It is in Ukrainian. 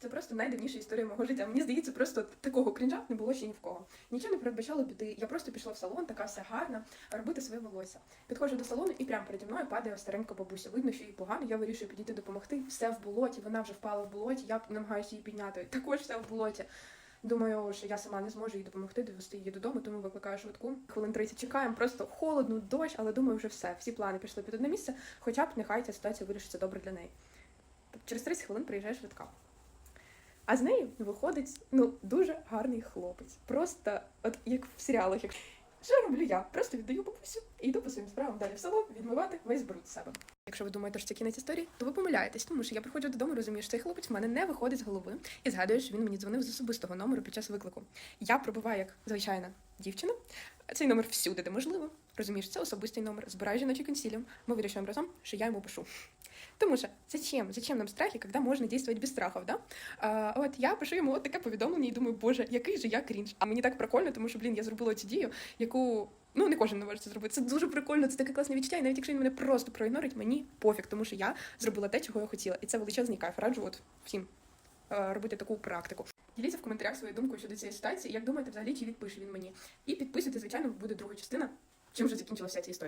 Це просто найдивніша історія мого життя. Мені здається, просто такого крінжа не було ще ні в кого. Нічого не передбачало піти. Я просто пішла в салон, така вся гарна, робити своє волосся. Підходжу до салону і прямо переді мною падає старенька бабуся. Видно, що їй погано. Я вирішую підійти допомогти. Все в болоті. Вона вже впала в болоті. Я намагаюся її підняти. Також все в болоті. Думаю, що я сама не зможу їй допомогти довести її додому, тому викликаю швидку. Хвилин 30 чекаємо, просто холодно, дощ, але думаю, вже все. Всі плани пішли під одне місце, хоча б нехай ця ситуація вирішиться добре для неї. Через 30 хвилин приїжджає швидка. А з нею виходить ну дуже гарний хлопець. Просто от як в серіалах. Як... Що роблю я? Просто віддаю бабусю і йду по своїм справам далі в салон відмивати весь бруд з себе. Якщо ви думаєте, що це кінець історії, то ви помиляєтесь, тому що я приходжу додому, розумію, що цей хлопець в мене не виходить з голови і згадую, що він мені дзвонив з особистого номеру під час виклику. Я пробуваю як звичайна дівчина. Цей номер всюди, де можливо. Розумієш, це особистий номер. Збираю жіночий консиліум. Ми вирішуємо разом, що я йому пишу. Тому що зачем? Зачем нам страхи, когда можно действовать без страхов, да? А, от я пишу йому от таке повідомлення і думаю, боже, який же я крінж. А мені так прикольно, тому що, блін, я зробила цю дію, яку ну не кожен не може це зробити. Це дуже прикольно, це таке класне відчуття. І навіть якщо він мене просто проігнорить, мені пофіг, тому що я зробила те, чого я хотіла. І це величезний кайф. Раджу от всім е, робити таку практику. Діліться в коментарях своєю думкою щодо цієї ситуації. Як думаєте, взагалі чи відпише він мені? І підписуйте, звичайно, буде друга частина. Чим вже закінчилася ця історія.